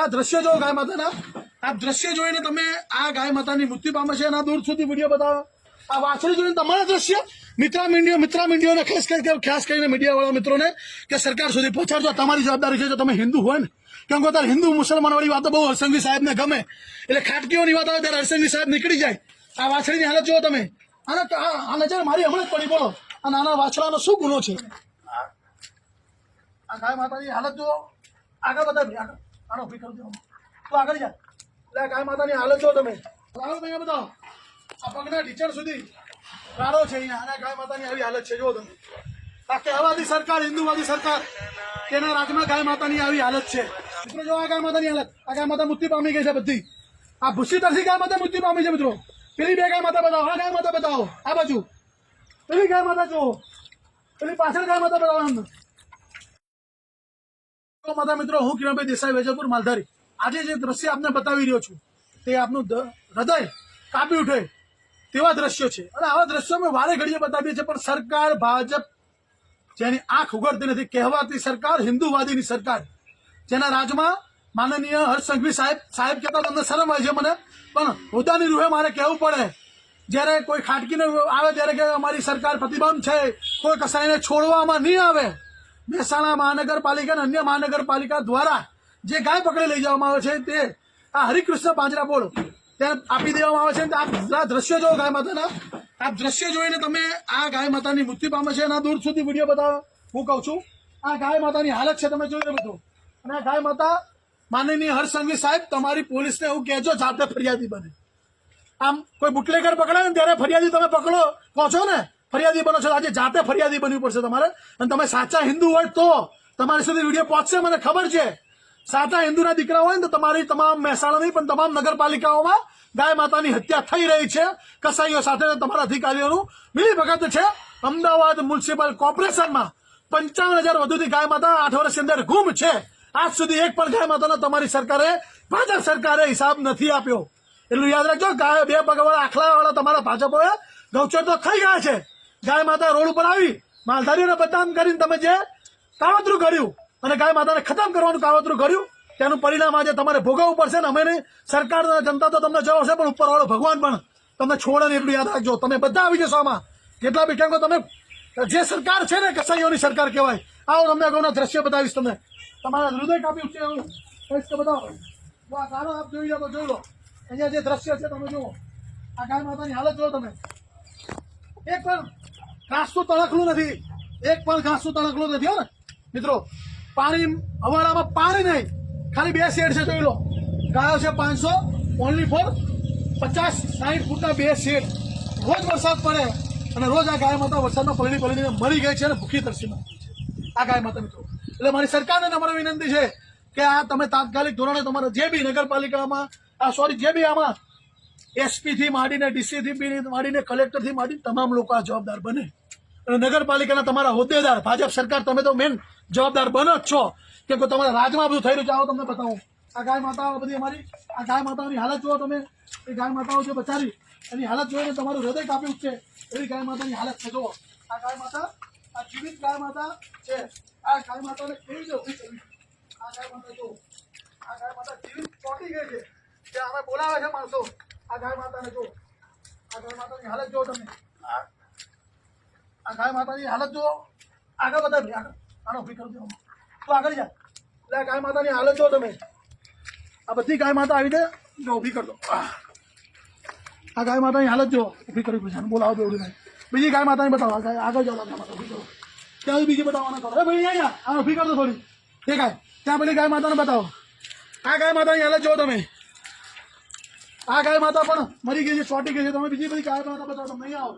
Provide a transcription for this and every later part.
આ દ્રશ્ય જો ગાય માતાના. આ દ્રશ્ય જોઈને તમે આ ગાય માતાની મૃત્યુ પામે છે એના દૂર સુધી વીડિયો બતાવો. આ વાછડી જોઈને તમારા દ્રશ્ય? મિત્રા મીડિયા મિત્રા મીડિયાને ખાસ કરીને ખાસ કરીને મીડિયાવાળા મિત્રોને કે સરકાર સુધી પહોંચાડજો. તમારી જવાબદારી છે જો તમે હિન્દુ હોય ને. કેમ કે અત્યારે હિન્દુ મુસલમાનવાળી વાતો બહુ હરસંગી સાહેબને ગમે. એટલે ખાટકીઓની વાત આવે ત્યારે હરસંગી સાહેબ નીકળી જાય. આ વાછડીની હાલત જુઓ તમે. અને આ નજર મારી હમણાં જ પડી, બોલો. આ નાના વાછડાનો શું ગુનો છે? આ ગાય માતાની હાલત જુઓ. આગળ બધા આનો ઊભી કરી તો આગળ જા. એટલે ગાય માતાની હાલત છો તમે. આગળ તમે બતાવો આ પગના ટીચર સુધી ગાળો છે અહીંયા. અને ગાય માતાની આવી હાલત છે જો તમે. આ કહેવાદી સરકાર, હિન્દુવાદી સરકાર, તેના રાજમાં ગાય માતાની આવી હાલત છે. મિત્રો, જો આ ગાય માતાની હાલત, આ ગાય માતા મૃત્યુ પામી ગઈ છે બધી. આ ભૂસી તરથી ગાય માતા મૃત્યુ પામી છે, મિત્રો. પેલી બે ગાય માતા બતાવો. આ ગાય માતા બતાવો. આ બાજુ. પેલી ગાય માતા જુઓ. પેલી પાછળ ગાય માતા બતાવો એમને માતા મિત્રો, હું કિરણભાઈ દેસાઈ વેજલપુર માલધારી. આજે જે દ્રશ્ય આપને બતાવી રહ્યો છું, તે આપનું હૃદય કાપી ઉઠે તેવા દ્રશ્યો છે. અને આવા દ્રશ્યો અમે વારે ઘડીએ બતાવીએ છીએ, પણ સરકાર, ભાજપ, જેની આંખ ઉગડતી નથી, કહેવાતી સરકાર, હિન્દુવાદીની સરકાર, જેના રાજમાં માનનીય હર્ષ સાહેબ સાહેબ કહેતા તમને શરમ આવે છે મને, પણ હોદ્દાની રૂહે મારે કહેવું પડે. જ્યારે કોઈ ખાટકીને આવે, ત્યારે કે અમારી સરકાર પ્રતિબંધ છે, કોઈ કસાઈને છોડવામાં નહીં આવે મહેસાણા મહાનગરપાલિકા અને અન્ય મહાનગરપાલિકા દ્વારા જે ગાય પકડી લઈ જવામાં આવે છે તે આ હરિકૃષ્ણ પાંજરા બોર્ડ ત્યાં આપી દેવામાં આવે છે અને આ જોવો દ્રશ્ય જો ગાય માતાના. આ દ્રશ્ય જોઈને તમે આ ગાય માતાની મૃત્યુ પામે છે એના દૂર સુધી વીડિયો બતાવો. હું કહું છું, આ ગાય માતાની હાલત છે, તમે જોઈ લો બધું. અને આ ગાય માતા માનનીય હર્ષસંઘવી સાહેબ, તમારી પોલીસને એવું કહેજો જાતે ફરિયાદી બને. આમ કોઈ બુટલેગર પકડાય ને ત્યારે ફરિયાદી તમે પકડો છો ને? ફરિયાદી બનો છો. આજે જાતે ફરિયાદી બનવું પડશે તમારે. અને તમે સાચા હિન્દુ હોય તો તમારી સુધી વીડિયો પહોંચશે, મને ખબર છે. સાચા હિન્દુના દીકરા હોય ને તો તમારી તમામ મહેસાણા નહીં પણ તમામ નગરપાલિકાઓમાં ગાય માતાની હત્યા થઈ રહી છે. કસાઈઓ સાથે તમારા અધિકારીઓનું મિલી ભગત છે. અમદાવાદ મ્યુનિસિપલ કોર્પોરેશનમાં પંચાવન હજાર વધુથી ગાય માતા આઠ વર્ષની અંદર ગુમ છે. આજ સુધી એક પણ ગાય માતાનો તમારી સરકારે, ભાજપ સરકારે હિસાબ નથી આપ્યો. એટલું યાદ રાખજો, ગાય બે પગવાળા આખલા વાળા તમારા ભાજપોએ ગૌચર તો થઈ ગયા છે. ગાય માતા રોડ ઉપર આવી, માલધારીઓને બદનામ કરીને તમે જે કાવતરું કર્યું અને ગાય માતાને ખતમ કરવાનું કાવતરું કર્યું તેનું પરિણામ આજે તમારે ભોગવવું પડશે ને અમે નહીં. સરકાર જનતા તો તમને જવાશે પણ ઉપરવાળો ભગવાન પણ તમને છોડે ને એટલું યાદ રાખજો. તમે બધા આવી જશો આમાં. કેટલા બી કેમ તમે, જે સરકાર છે ને કસાઈઓની સરકાર કહેવાય, આવો તમને અગાઉના દ્રશ્ય બતાવીશ તમને. તમારા હૃદય કાપી ઉઠશે એવું. કહીશ કે બતાવો આ ગાનો આપ જોઈ લો, તો જોઈ લો. અહીંયા જે દ્રશ્ય છે, તમે જુઓ. આ ગાય માતાની હાલત જુઓ તમે. એક પણ ઘાસનું તણકલું નથી. એક પણ ઘાસનું તણકલું નથી ને. મિત્રો, પાણી હવાડામાં પાણી નહીં. ખાલી બે શેડ છે, જોઈ લો. ગાયો છે પાંચસો ઓનલી ફોર પચાસ સાઠ ફૂટના બે શેડ. રોજ વરસાદ પડે અને રોજ આ ગાય માતા વરસાદમાં પલળી પલળીને મરી ગઈ છે અને ભૂખી તરસી મરી ગઈ છે. આ ગાય માતા મિત્રો. એટલે મારી સરકારને તમારે વિનંતી છે કે આ તમે તાત્કાલિક ધોરણે તમારા જે બી નગરપાલિકામાં, આ સોરી જે બી આમાં એસપી થી માંડીને ડીસી થી માંડીને, કલેક્ટરથી માંડીને તમામ લોકો આ જવાબદાર બને. અને નગરપાલિકાના તમારા હોદ્દેદાર, ભાજપ સરકાર, તમે તો મેન જવાબદાર બનો જ છો કે તમારા રાજમાં બધું થઈ રહ્યું છે. આવો તમને બતાવું. આ ગાય માતાઓ બધી અમારી, આ ગાય માતાઓની હાલત જુઓ તમે. એ ગાય માતાઓ જે બચારી એની હાલત જોઈને તમારું હૃદય કાપી ઉઠશે. એવી ગાય માતાની હાલત છે. જુઓ. આ ગાય માતા, આ જીવિત ગાય માતા છે. આ ગાય માતાને કેવી રીતે ઊભી કરવી આ ગાય માતા જુઓ. આ ગાય માતા જીવિત ચોટી ગઈ છે. જે અમે બોલાવે છે માણસો. આ ગાય માતાને જુઓ આ ગાય માતાની હાલત જુઓ તમે આ આ ગાય માતાની હાલત જુઓ આગળ બતાવી આગળ આનો ઊભી કરી દો તો આગળ જા એટલે આ ગાય માતાની હાલત જુઓ તમે આ બધી ગાય માતા આવી જાય જો ઊભી કરી દો આહ. આ ગાય માતાની હાલત જુઓ ઊભી કરી પૂછાને બોલાવો બેવડી નહીં બીજી ગાય માતાની બતાવો આ ગાય આગળ જાઓ ગાય માતા ઊભી કરો ત્યાં સુધી બીજી બતાવવાના કરો અરે ભાઈ અહીંયા આ ઊભી કરી દો થોડી એ ગાય ત્યાં પેલી ગાય માતાને બતાવો આ ગાય માતાની હાલત જુઓ તમે આ ગાય માતા પણ મરી ગઈ છે, ચોટી ગઈ છે. તમે બીજી બધી ગાય માતા બતાવો, તમે નહીં આવો.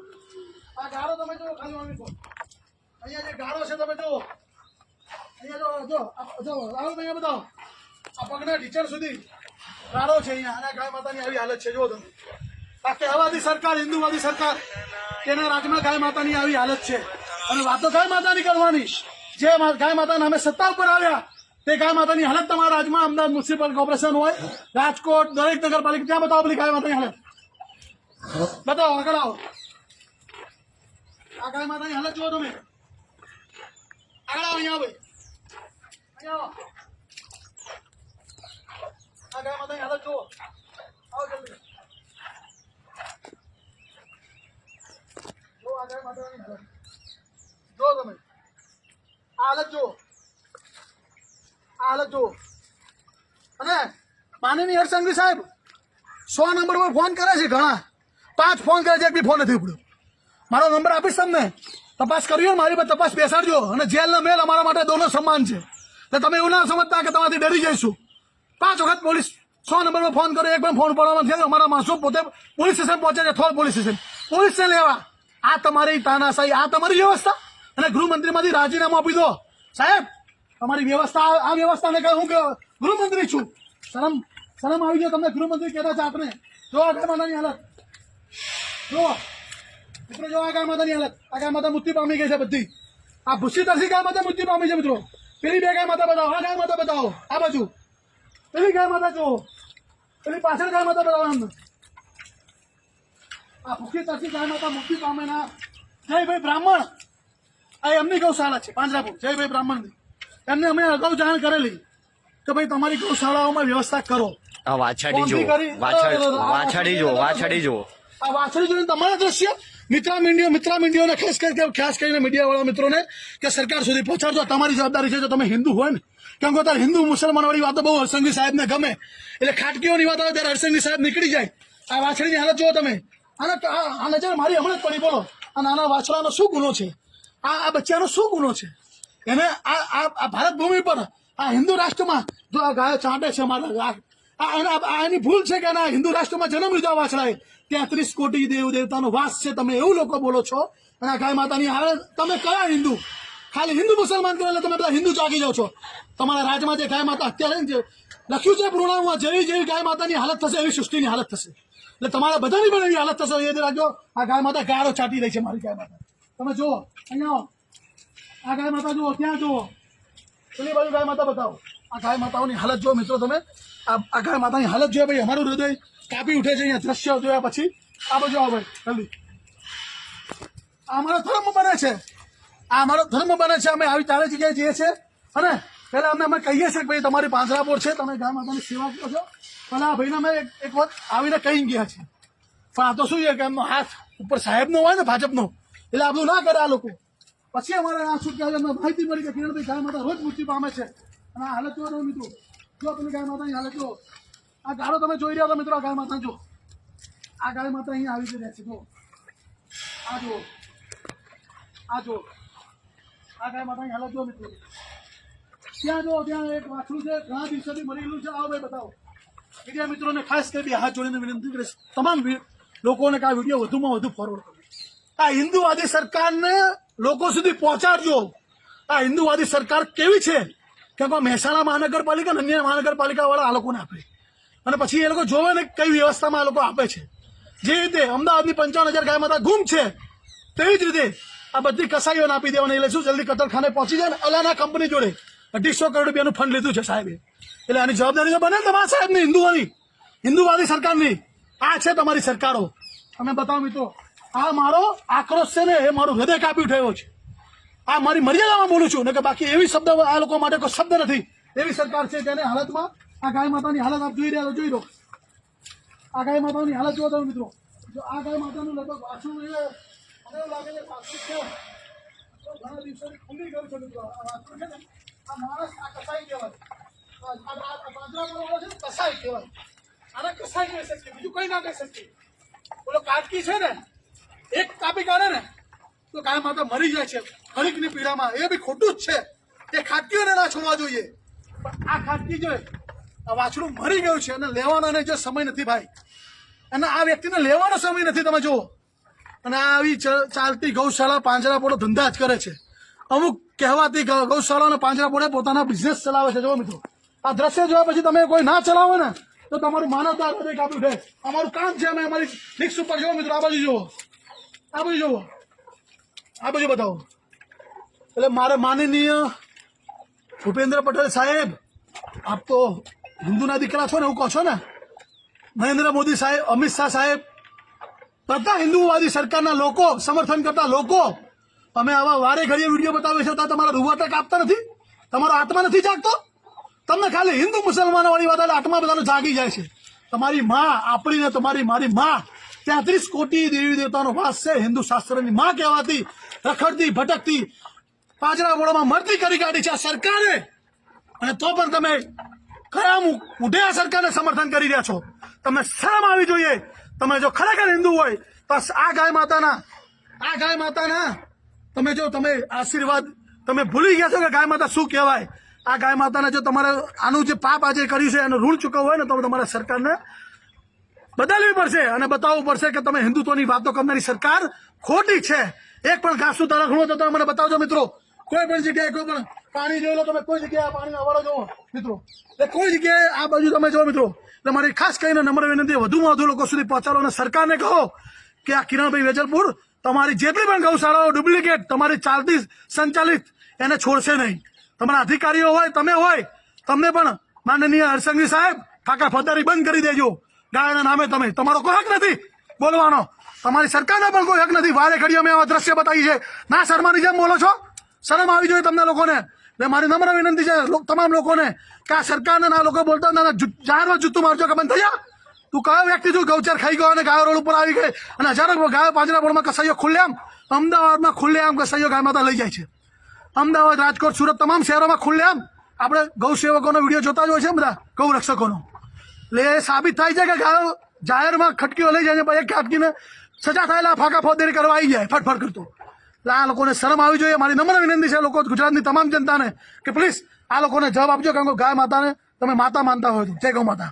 આ ગાળો તમે જો ખાલી આવી અહીંયા જે ગાળો છે, તમે જો અહીંયા જો જો આવો તમે બતાવો. આ પગના ટીચર સુધી ગાળો છે અહીંયા. અને ગાય માતાની આવી હાલત છે જો તમે. આ કહેવાતી સરકાર, હિન્દુવાદી સરકાર, તેના રાજમાં ગાય માતાની આવી હાલત છે. અને વાતો ગાય માતાની કરવાની. જે ગાય માતા નામે સત્તા ઉપર આવ્યા તે ગાય માતાની હાલત તમારા રાજમાં અમદાવાદ મ્યુનિસિપલ કોર્પોરેશન હોય, રાજકોટ, દરેક નગરપાલિકા, ત્યાં બતાવો પેલી ગાય માતાની હાલત. બતાવો, આગળ આવો. જુઓ તમે. આગળ આવો અહીંયા આવો. આ માતાની હાલત જુઓ. આવો જલ્દી. જો આ ગાય માતાની હાલત. જો તમે. આ હાલત જુઓ. હાલત જુઓ. અને માનનીય હરસંઘવી સાહેબ, સો નંબર પર ફોન કરે છે ઘણા. પાંચ ફોન કરે છે, એક બી ફોન નથી ઉપડ્યો. મારો નંબર આપીશ તમને? તપાસ કરવી મારી પર તપાસ બેસાડજો. અને જેલનો મેલ અમારા માટે દોનો સમાન છે. એટલે તમે એવું ના સમજતા કે તમારાથી ડરી જઈશું. પાંચ વખત પોલીસ સો નંબર પર ફોન કર્યો, એક પણ ફોન પડવામાં નથી અમારા માણસો પોતે પોલીસ સ્ટેશન પહોંચે છે થોડ પોલીસ સ્ટેશન. પોલીસ સ્ટેશન લેવા. આ તમારી તાનાશાહી, આ તમારી વ્યવસ્થા. અને ગૃહમંત્રીમાંથી રાજીનામું આપી દો. સાહેબ તમારી વ્યવસ્થા આ વ્યવસ્થાને કહે હું ગૃહમંત્રી છું. શરમ શરમ આવી ગયો તમને ગૃહમંત્રી કહેતા છે આપણે જો આ ગાય માતાની હાલત. જો. મિત્રો, જો આ ગાય માતાની હાલત. આ ગાય માતા મૃત્યુ પામી ગઈ છે બધી. આ ભૂસી તરસી ગાય માતા મૃત્યુ પામી છે, મિત્રો. પેલી બે ગાય માતા બતાવો. આ ગાય માતા બતાવો. આ બાજુ. પેલી ગાય માતા જુઓ. પેલી પાછળ ગાય માતા બતાવો એમને. આ ભૂખી તરસી ગાય માતા મૃત્યુ પામે ના જયભાઈ બ્રાહ્મણ. આ એમની ગૌશાળા છે, પાંજરાપુર. જયભાઈ બ્રાહ્મણની. એમને અમે અગાઉ જાણ કરેલી કે ભાઈ તમારી ગૌશાળાઓમાં વ્યવસ્થા કરો વાછાડી જો વાછાડી જો વાછાડી જો આ વાછડી જોઈને તમારા દ્રશ્ય મિત્રા મીડિયા મિત્રા મીડિયાને ખાસ કરીને ખાસ કરીને મીડિયાવાળા મિત્રોને કે સરકાર સુધી પહોંચાડજો તમારી જવાબદારી છે જો તમે હિન્દુ હોય ને કેમ કે અત્યારે હિન્દુ મુસલમાન વાળી વાતો બહુ હરસંઘી સાહેબને ગમે એટલે ખાટકીઓની વાત આવે ત્યારે હરસંગી સાહેબ નીકળી જાય આ વાછડીની હાલત જુઓ તમે અને આ આ નજર મારી હમણાં જ પડી બોલો આ નાના વાછડાનો શું ગુનો છે આ આ બચ્ચાનો શું ગુનો છે એને આ ભારત ભૂમિ પર આ હિન્દુ રાષ્ટ્રમાં જો આ ગાયો ચાંટે છે અમારા આ- એના ભૂલ છે કે એના હિન્દુ રાષ્ટ્રમાં જન્મ લીધો વાછડાએ. તેત્રીસ કોટી દેવ દેવતાનો વાસ છે તમે એવું લોકો બોલો છો. અને આ ગાય માતાની હારે તમે કયા હિન્દુ? ખાલી હિન્દુ મુસલમાન કરો એટલે તમે બધા હિન્દુ ચાકી જાઓ છો. તમારા રાજમાં જે ગાય માતા અત્યારે જે લખ્યું છે પૂર્ણામાં જેવી જેવી ગાય માતાની હાલત થશે, એવી સૃષ્ટિની હાલત થશે. એટલે તમારા બધાની પણ એવી હાલત થશે. એ રાખજો આ ગાય માતા ગાળો ચાટી રહી છે મારી ગાય માતા. તમે જુઓ, અહીંયા આ ગાય માતા જુઓ, ત્યાં જુઓ. પેલી બાજુ ગાય માતા બતાવો. આ ગાય માતાઓની હાલત જુઓ મિત્રો તમે. આ ગાય માતાની હાલત જોઈએ ભાઈ, અમારું હૃદય કાપી ઉઠે છે અહીંયા દ્રશ્ય જોયા પછી. આ બાજુ આવો ભાઈ, જલ્દી. આ અમારો ધર્મ બને છે. આ અમારો ધર્મ બને છે. અમે આવી ચારે જગ્યાએ જઈએ છીએ. અને પહેલાં અમે અમે કહીએ છીએ કે ભાઈ, તમારી પાંજરાપોર છે, તમે ગાય માતાની સેવા કરો છો. પણ આ ભાઈને અમે એક એક વખત આવીને કહી ગયા છીએ. પણ આ તો શું છે કે એમનો હાથ ઉપર સાહેબનો હોય ને, ભાજપનો. એટલે આ બધું ના કરે આ લોકો. પછી અમારે આ શું કહેવાય અમને માહિતી મળી કે કિરણભાઈ ગાય માતા રોજ મૃત્યુ પામે છે. અને આ હાલત જોવા મિત્રો. જો પેલી ગાય માતાની હાલત જો આ ગાળો તમે જોઈ રહ્યા છો મિત્રો, આ ગાય માતા જો આ ગાય માતા અહીંયા આવી જઈ રહ્યા છે. જો. આ જો આ જો આ ગાય માતાની હાલત જો મિત્રો. ત્યાં જો ત્યાં એક વાછડું છે, ઘણા દિવસોથી મરેલું છે. આવો ભાઈ બતાવો. મીડિયા મિત્રોને ખાસ કરી હાથ જોડીને વિનંતી કરીશ. તમામ લોકોને આ વીડિયો વધુમાં વધુ ફોરવર્ડ કરો આ હિન્દુવાદી સરકારને લોકો સુધી પહોંચાડજો. આ હિન્દુવાદી સરકાર કેવી છે? કે મહેસાણા મહાનગરપાલિકા અને અન્ય મહાનગરપાલિકાવાળા આ લોકોને આપે. અને પછી એ લોકો જોવે ને કઈ વ્યવસ્થામાં આ લોકો આપે છે. જે રીતે અમદાવાદની પંચાવન હજાર ગાય માતા ગુમ છે, તેવી જ રીતે આ બધી કસાઈઓને આપી દેવાની એટલે શું? જલ્દી કતરખાને પહોંચી જાય ને અલાના કંપની જોડે અઢીસો કરોડ રૂપિયાનું ફંડ લીધું છે સાહેબે. એટલે આની જવાબદારી તો બને તમારા સાહેબની હિન્દુઓની હિન્દુવાદી સરકારની. આ છે તમારી સરકારો. તમે બતાવો મિત્રો. આ મારો આક્રોશ છે ને, એ મારું હૃદય કાપી ઉઠાયો છે. આ મારી મર્યાદામાં બોલું છું ને કે બાકી એવી શબ્દ આ લોકો માટે કોઈ શબ્દ નથી. એવી સરકાર છે જેને હાલતમાં આ ગાય માતાની હાલત આપ જોઈ રહ્યા જોઈ લો. આ ગાય માતાની હાલત જોવો તમે મિત્રો. જો આ ગાય માતાનું લગભગ વાછું મને લાગે છે વાછું છે. ઘણા દિવસોથી ખુલ્લી ગયું છે મિત્રો. આ માણસ આ કસાઈ કહેવાય. કસાઈ કહેવાય. આને કસાઈ કહી શકીએ, બીજું કઈ ના કહી શકીએ. બોલો, કાટકી છે ને એક કાપી કાઢે ને, તો ગાય માતા મરી જાય છે. હરિકની પીડામાં. એ બી ખોટું જ છે. એ ખાટકીઓને ના છોડવા જોઈએ. પણ આ ખાટકી જોઈએ આ વાછડું મરી ગયું છે અને લેવાનો એને જો સમય નથી ભાઈ. અને આ વ્યક્તિને લેવાનો સમય નથી, તમે જુઓ. અને આવી ચાલતી ગૌશાળા પાંજરાપોળો ધંધા જ કરે છે. અમુક કહેવાતી ગૌશાળા અને પાંજરાપોળે પોતાના બિઝનેસ ચલાવે છે જો મિત્રો. આ દ્રશ્ય જોયા પછી તમે કોઈ ના ચલાવો ને, તો તમારું માનવતા હૃદય આપણું અમારું કામ છે અમે અમારી ફિક્સ ઉપર, જુઓ મિત્રો, આ બાજુ જુઓ. આ બધું જુઓ. આ બધું બતાવો. એટલે મારે માનનીય ભૂપેન્દ્ર પટેલ સાહેબ, આપ તો હિન્દુના દીકરા છો ને એવું કહો છો ને? નરેન્દ્ર મોદી સાહેબ, અમિત શાહ સાહેબ, બધા હિન્દુવાદી સરકારના લોકો, સમર્થન કરતા લોકો, અમે આવા વારે ઘડીએ વીડિયો બતાવીએ છીએ ત્યાં તમારા રૂવાટા કાપતા નથી? તમારો આત્મા નથી જાગતો? તમને ખાલી હિન્દુ મુસલમાનો વાળી વાત આત્મા બધાનો જાગી જાય છે. તમારી માં, આપણી ને તમારી મારી માં તેત્રીસ કોટી દેવી દેવતાનો વાસ છે. હિન્દુ શાસ્ત્રની માં કહેવાતી, રખડતી, ભટકતી, પાજરા બોળામાં મરતી કરી કાઢી છે આ સરકારે. અને તો પણ તમે ખરા મુ- આ સરકારને સમર્થન કરી રહ્યા છો. તમે શરમ આવી જોઈએ. તમે જો ખરેખર હિન્દુ હોય, તો આ ગાય માતાના, આ ગાય માતાના, તમે જો, તમે આશીર્વાદ, તમે ભૂલી ગયા છો કે ગાય માતા શું કહેવાય? આ ગાય માતાને જો તમારે, આનું જે પાપ આજે કર્યું છે, એનું ઋણ ચૂકવવું હોય ને, તો તમારે સરકારને બદલવી પડશે અને બતાવવું પડશે કે તમે હિન્દુત્વની વાતો કરનારી સરકાર ખોટી છે. એક પણ ઘાસનું તરખણું તો તમે મને બતાવજો, મિત્રો. કોઈ પણ જગ્યાએ, કોઈ પણ પાણી જોઈ લો તમે, કોઈ જગ્યાએ પાણી પાણીનો અવાડો જોવો, મિત્રો. એટલે કોઈ જગ્યાએ આ બાજુ તમે જો મિત્રો. એટલે મારી ખાસ કરીને નમ્ર વિનંતી, વધુમાં વધુ લોકો સુધી પહોંચાડો અને સરકારને કહો કે આ કિરણભાઈ વેજલપુર તમારી જેટલી પણ ગૌશાળાઓ ડુપ્લિકેટ, તમારી ચાલતી સંચાલિત, એને છોડશે નહીં. તમારા અધિકારીઓ હોય, તમે હોય, તમને પણ માનનીય હરસંગી સાહેબ ફાકા ફદારી બંધ કરી દેજો. ગાયના નામે તમે. તમારો કોઈ હક નથી. બોલવાનો. તમારી સરકારનો પણ કોઈ હક નથી. વારે ઘડીએ અમે દ્રશ્ય બતાવી છે. ના શર્માની જેમ બોલો છો? શરમ આવી જોઈએ તમને લોકોને. એટલે મારી નમ્ર વિનંતી છે તમામ લોકોને કે આ સરકારને ના લોકો બોલતા ના જાહેરમાં જૂતું મારજો કે બંધ થઈ જા તું કયો વ્યક્તિ તું ગૌચર ખાઈ ગયો અને ગાયો રોડ ઉપર આવી ગઈ અને હજારો ગાયો પાંજરા બોર્ડમાં કસાઈઓ ખુલ્લેઆમ અમદાવાદમાં ખુલ્લેઆમ કસાઈઓ ગાય માતા લઈ જાય છે. અમદાવાદ, રાજકોટ, સુરત, તમામ શહેરોમાં ખુલ્લેઆમ આપણે ગૌ સેવકોનો વીડિયો જોતા જ હોય છે બધા? ગૌ રક્ષકોનો એટલે એ સાબિત થાય છે કે ગાયો જાહેરમાં ખટકીઓ લઈ જાય પછી ખટકીને સજા થયેલા ફાંકા ફોદેરી કરવા આવી જાય, ફટફટ કરતો. એટલે આ લોકોને શરમ આવી જોઈએ. મારી નમ્ર વિનંતી છે લોકો ગુજરાતની તમામ જનતાને કે પ્લીઝ આ લોકોને જવાબ આપજો, કારણ કે ગાય માતાને તમે માતા માનતા હોય તો. જય ગૌ માતા.